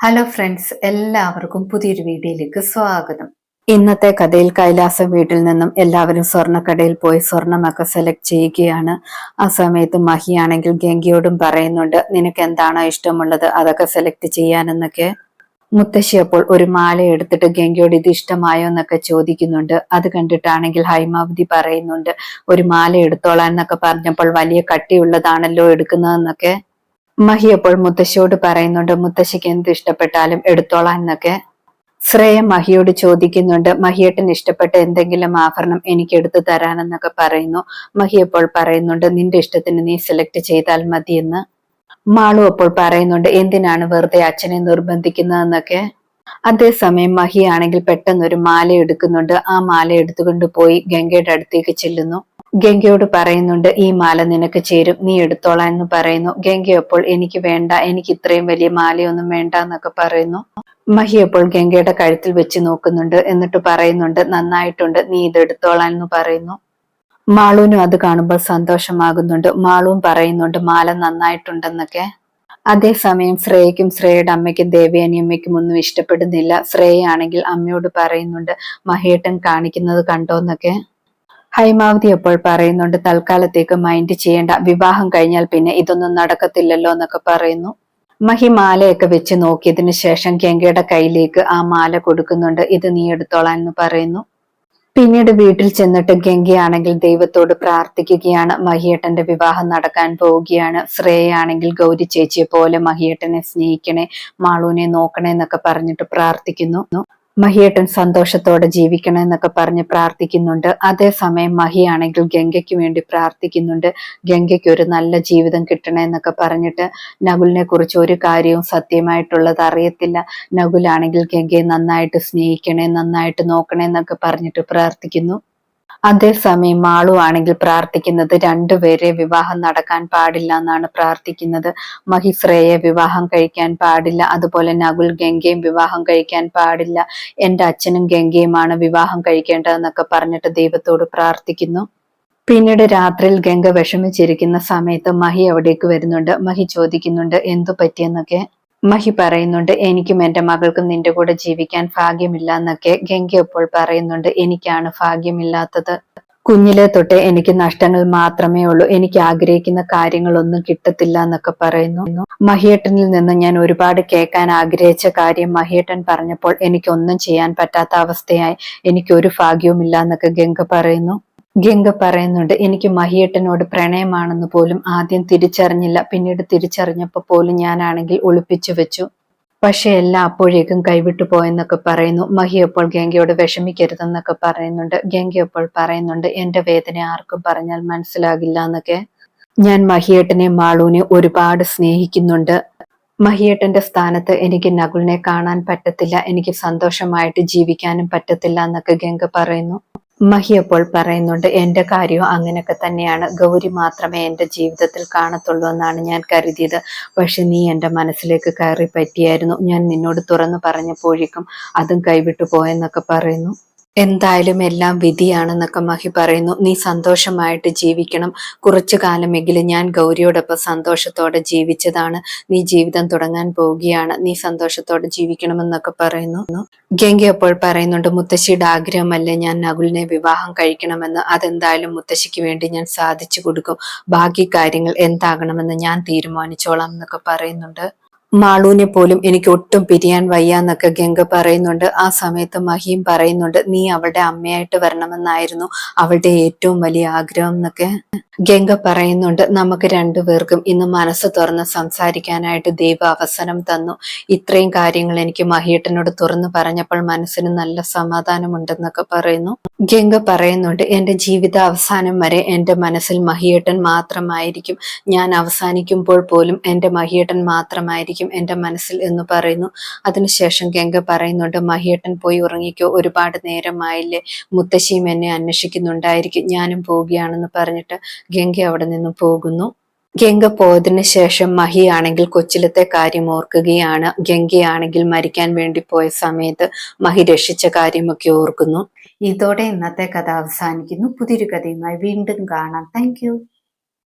Hello friends എല്ലാവർക്കും പുതിയൊരു വീഡിയോയിലേക്ക് സ്വാഗതം. ഇന്നത്തെ കഥയിൽ കൈലാസം വീട്ടിൽ നിന്നും എല്ലാവരും സ്വർണക്കടയിൽ പോയി സ്വർണമൊക്കെ സെലക്ട് ചെയ്യുകയാണ്. ആ സമയത്ത് മഹിയാണെങ്കിൽ ഗംഗിയോടും പറയുന്നുണ്ട് നിനക്ക് എന്താണോ ഇഷ്ടമുള്ളത് അതൊക്കെ സെലക്ട് ചെയ്യാനെന്നൊക്കെ? മുത്തശ്ശി അപ്പോൾ ഒരു മാല എടുത്തിട്ട് ഗംഗയോട് ഇത് ഇഷ്ടമായോ? എന്നൊക്കെ ചോദിക്കുന്നുണ്ട്. അത് കണ്ടിട്ടാണെങ്കിൽ ഹൈമാവതി പറയുന്നുണ്ട് ഒരു മാല എടുത്തോളാം എന്നൊക്കെ പറഞ്ഞപ്പോൾ വലിയ കട്ടിയുള്ളതാണല്ലോ എടുക്കുന്നതെന്നൊക്കെ. മഹി അപ്പോൾ മുത്തശ്ശിയോട് പറയുന്നുണ്ട് മുത്തശ്ശിക്ക് എന്ത് ഇഷ്ടപ്പെട്ടാലും എടുത്തോളാം എന്നൊക്കെ. ശ്രേയ മഹിയോട് ചോദിക്കുന്നുണ്ട് മഹിയേട്ടൻ ഇഷ്ടപ്പെട്ട എന്തെങ്കിലും ആഭരണം എനിക്ക് എടുത്തു തരാനെന്നൊക്കെ പറയുന്നു. മഹി അപ്പോൾ പറയുന്നുണ്ട് നിന്റെ ഇഷ്ടത്തിന് നീ സെലക്ട് ചെയ്താൽ മതിയെന്ന്. മാളു അപ്പോൾ പറയുന്നുണ്ട് എന്തിനാണ് വെറുതെ അച്ഛനെ നിർബന്ധിക്കുന്നതെന്നൊക്കെ? അതേസമയം മഹിയാണെങ്കിൽ പെട്ടെന്നൊരു മാല എടുക്കുന്നുണ്ട്. ആ മാല എടുത്തുകൊണ്ട് പോയി ഗംഗയുടെ അടുത്തേക്ക് ചെല്ലുന്നു. ഗംഗയോട് പറയുന്നുണ്ട് ഈ മാല നിനക്ക് ചേരും നീ എടുത്തോളാം എന്ന് പറയുന്നു. ഗംഗ അപ്പോൾ എനിക്ക് വേണ്ട എനിക്ക് ഇത്രയും വലിയ മാലയൊന്നും വേണ്ട എന്നൊക്കെ പറയുന്നു. മഹി അപ്പോൾ ഗംഗയുടെ കഴുത്തിൽ വെച്ച് നോക്കുന്നുണ്ട് എന്നിട്ട് പറയുന്നുണ്ട് നന്നായിട്ടുണ്ട് നീ ഇത് എടുത്തോളാം എന്ന് പറയുന്നു. മാളുവിനും അത് കാണുമ്പോൾ സന്തോഷമാകുന്നുണ്ട്. മാളുവും പറയുന്നുണ്ട് മാല നന്നായിട്ടുണ്ടെന്നൊക്കെ. അതേസമയം ശ്രേയക്കും ശ്രേയയുടെ അമ്മയ്ക്കും ദേവയാനിയമ്മയ്ക്കും ഒന്നും ഇഷ്ടപ്പെടുന്നില്ല. ശ്രേയാണെങ്കിൽ അമ്മയോട് പറയുന്നുണ്ട് മഹേട്ടൻ കാണിക്കുന്നത് കണ്ടോന്നൊക്കെ ഹൈമാവതി അപ്പോൾ പറയുന്നുണ്ട് തൽക്കാലത്തേക്ക് മൈൻഡ് ചെയ്യേണ്ട. വിവാഹം കഴിഞ്ഞാൽ പിന്നെ ഇതൊന്നും നടക്കത്തില്ലല്ലോ എന്നൊക്കെ പറയുന്നു. മഹി മാലയൊക്കെ വെച്ച് നോക്കിയതിന് ശേഷം ഗംഗയുടെ കയ്യിലേക്ക് ആ മാല കൊടുക്കുന്നുണ്ട്. ഇത് നീ എടുത്തോളാൻ എന്ന് പറയുന്നു. പിന്നീട് വീട്ടിൽ ചെന്നിട്ട് ഗംഗയാണെങ്കിൽ ദൈവത്തോട് പ്രാർത്ഥിക്കുകയാണ്. മഹിയേട്ടന്റെ വിവാഹം നടക്കാൻ പോവുകയാണ്. ശ്രേയാണെങ്കിൽ ഗൗരി ചേച്ചിയെ പോലെ മഹിയേട്ടനെ സ്നേഹിക്കണേ മാളൂനെ നോക്കണേ എന്നൊക്കെ പറഞ്ഞിട്ട് പ്രാർത്ഥിക്കുന്നു. മഹിയേട്ടൻ സന്തോഷത്തോടെ ജീവിക്കണം എന്നൊക്കെ പറഞ്ഞ് പ്രാർത്ഥിക്കുന്നുണ്ട്. അതേസമയം മഹിയാണെങ്കിൽ ഗംഗയ്ക്ക് വേണ്ടി പ്രാർത്ഥിക്കുന്നുണ്ട്. ഗംഗയ്ക്ക് ഒരു നല്ല ജീവിതം കിട്ടണം എന്നൊക്കെ പറഞ്ഞിട്ട് നകുലിനെ കുറിച്ച് ഒരു കാര്യവും സത്യമായിട്ടുള്ളത് അറിയത്തില്ല. നകുലാണെങ്കിൽ ഗംഗയെ നന്നായിട്ട് സ്നേഹിക്കണേ നന്നായിട്ട് നോക്കണേ എന്നൊക്കെ പറഞ്ഞിട്ട് പ്രാർത്ഥിക്കുന്നു. അതേസമയം മാളുവാണെങ്കിൽ പ്രാർത്ഥിക്കുന്നത് രണ്ടുപേരെ വിവാഹം നടക്കാൻ പാടില്ല എന്നാണ് പ്രാർത്ഥിക്കുന്നത്. മഹിശ്രയെ വിവാഹം കഴിക്കാൻ പാടില്ല. അതുപോലെ നകുൽ ഗംഗയും വിവാഹം കഴിക്കാൻ പാടില്ല. എന്റെ അച്ഛനും ഗംഗയുമാണ് വിവാഹം കഴിക്കേണ്ടതെന്നൊക്കെ പറഞ്ഞിട്ട് ദൈവത്തോട് പ്രാർത്ഥിക്കുന്നു. പിന്നീട് രാത്രിയിൽ ഗംഗ വിഷമിച്ചിരിക്കുന്ന സമയത്ത് മഹി അവിടേക്ക് വരുന്നുണ്ട്. മഹി ചോദിക്കുന്നുണ്ട് എന്തു പറ്റിയെന്നൊക്കെ? മഹി പറയുന്നുണ്ട് എനിക്കും എന്റെ മകൾക്കും നിന്റെ കൂടെ ജീവിക്കാൻ ഭാഗ്യമില്ല എന്നൊക്കെ ഗംഗ ഇപ്പോൾ പറയുന്നുണ്ട് എനിക്കാണ് ഭാഗ്യമില്ലാത്തത്. കുഞ്ഞിലെ തൊട്ടേ എനിക്ക് നഷ്ടങ്ങൾ മാത്രമേ ഉള്ളൂ എനിക്ക് ആഗ്രഹിക്കുന്ന കാര്യങ്ങളൊന്നും കിട്ടത്തില്ല എന്നൊക്കെ പറയുന്നു. മഹിയേട്ടനിൽ നിന്ന് ഞാൻ ഒരുപാട് കേൾക്കാൻ ആഗ്രഹിച്ച കാര്യം മഹിയേട്ടൻ പറഞ്ഞപ്പോൾ എനിക്കൊന്നും ചെയ്യാൻ പറ്റാത്ത അവസ്ഥയായി എനിക്കൊരു ഭാഗ്യവുമില്ല എന്നൊക്കെ ഗംഗ പറയുന്നു. ഗംഗ പറയുന്നുണ്ട് എനിക്ക് മഹിയേട്ടനോട് പ്രണയമാണെന്ന് പോലും ആദ്യം തിരിച്ചറിഞ്ഞില്ല. പിന്നീട് തിരിച്ചറിഞ്ഞപ്പോൾ പോലും ഞാനാണെങ്കിൽ ഒളിപ്പിച്ചു വെച്ചു. പക്ഷെ എല്ലാം അപ്പോഴേക്കും കൈവിട്ടു പോയെന്നൊക്കെ പറയുന്നു. മഹി അപ്പോൾ ഗംഗയോട് വിഷമിക്കരുതെന്നൊക്കെ പറയുന്നുണ്ട്. ഗംഗ അപ്പോൾ പറയുന്നുണ്ട് എന്റെ വേദന ആർക്കും പറഞ്ഞാൽ മനസ്സിലാകില്ല എന്നൊക്കെ. ഞാൻ മഹിയേട്ടനെ മാളൂനെ ഒരുപാട് സ്നേഹിക്കുന്നുണ്ട്. മഹിയേട്ടന്റെ സ്ഥാനത്ത് എനിക്ക് നകുലിനെ കാണാൻ പറ്റത്തില്ല. എനിക്ക് സന്തോഷമായിട്ട് ജീവിക്കാനും പറ്റത്തില്ല എന്നൊക്കെ ഗംഗ പറയുന്നു. മഹി അപ്പോൾ പറയുന്നുണ്ട് എന്റെ കാര്യവും അങ്ങനെയൊക്കെ തന്നെയാണ്. ഗൗരി മാത്രമേ എന്റെ ജീവിതത്തിൽ കാണത്തുള്ളൂ എന്നാണ് ഞാൻ കരുതിയത്. പക്ഷെ നീ എന്റെ മനസ്സിലേക്ക് കയറി പറ്റിയായിരുന്നു ഞാൻ നിന്നോട് തുറന്നു പറഞ്ഞപ്പോഴേക്കും അതും കൈവിട്ടു പോയെന്നൊക്കെ പറയുന്നു. എന്തായാലും എല്ലാം വിധിയാണെന്നൊക്കെ മഹി പറയുന്നു. നീ സന്തോഷമായിട്ട് ജീവിക്കണം. കുറച്ചു കാലമെങ്കിലും ഞാൻ ഗൗരിയോടൊപ്പം സന്തോഷത്തോടെ ജീവിച്ചതാണ്. നീ ജീവിതം തുടങ്ങാൻ പോവുകയാണ്. നീ സന്തോഷത്തോടെ ജീവിക്കണമെന്നൊക്കെ പറയുന്നു. ഗംഗ അപ്പോൾ പറയുന്നുണ്ട് മുത്തശ്ശിയുടെ ആഗ്രഹമല്ലേ ഞാൻ നകുലിനെ വിവാഹം കഴിക്കണമെന്ന്. അതെന്തായാലും മുത്തശ്ശിക്ക് വേണ്ടി ഞാൻ സാധിച്ചു കൊടുക്കും. ബാക്കി കാര്യങ്ങൾ എന്താകണമെന്ന് ഞാൻ തീരുമാനിച്ചോളാം എന്നൊക്കെ പറയുന്നുണ്ട്. മാളൂനെ പോലും എനിക്ക് ഒട്ടും പിരിയാൻ വയ്യ എന്നൊക്കെ ഗംഗ പറയുന്നുണ്ട്. ആ സമയത്ത് മഹിയും പറയുന്നുണ്ട് നീ അവളുടെ അമ്മയായിട്ട് വരണമെന്നായിരുന്നു അവളുടെ ഏറ്റവും വലിയ ആഗ്രഹം എന്നൊക്കെ. ഗംഗ പറയുന്നുണ്ട് നമുക്ക് രണ്ടുപേർക്കും ഇന്ന് മനസ്സ് തുറന്ന് സംസാരിക്കാനായിട്ട് ദൈവ അവസരം തന്നു. ഇത്രയും കാര്യങ്ങൾ എനിക്ക് മഹിയേട്ടനോട് തുറന്നു പറഞ്ഞപ്പോൾ മനസ്സിന് നല്ല സമാധാനമുണ്ടെന്നൊക്കെ പറയുന്നു. ഗംഗ പറയുന്നുണ്ട് എന്റെ ജീവിത അവസാനം വരെ എന്റെ മനസ്സിൽ മഹിയേട്ടൻ മാത്രമായിരിക്കും. ഞാൻ അവസാനിക്കുമ്പോൾ പോലും എന്റെ മഹിയേട്ടൻ മാത്രമായിരിക്കും ആയിരിക്കും എന്റെ മനസ്സിൽ എന്ന് പറയുന്നു. അതിനുശേഷം ഗംഗ പറയുന്നുണ്ട് മഹിയേട്ടൻ പോയി ഉറങ്ങിക്കോ ഒരുപാട് നേരമായില്ലേ മുത്തശ്ശിയും എന്നെ അന്വേഷിക്കുന്നുണ്ടായിരിക്കും ഞാനും പോവുകയാണെന്ന് പറഞ്ഞിട്ട് ഗംഗ അവിടെ നിന്ന് പോകുന്നു. ഗംഗ പോയതിനു ശേഷം മഹിയാണെങ്കിൽ കൊച്ചിലത്തെ കാര്യം ഓർക്കുകയാണ്. ഗംഗയാണെങ്കിൽ മരിക്കാൻ വേണ്ടി പോയ സമയത്ത് മഹി രക്ഷിച്ച കാര്യമൊക്കെ ഓർക്കുന്നു. ഇതോടെ ഇന്നത്തെ കഥ അവസാനിക്കുന്നു. പുതിയൊരു കഥയുമായി വീണ്ടും കാണാം. താങ്ക്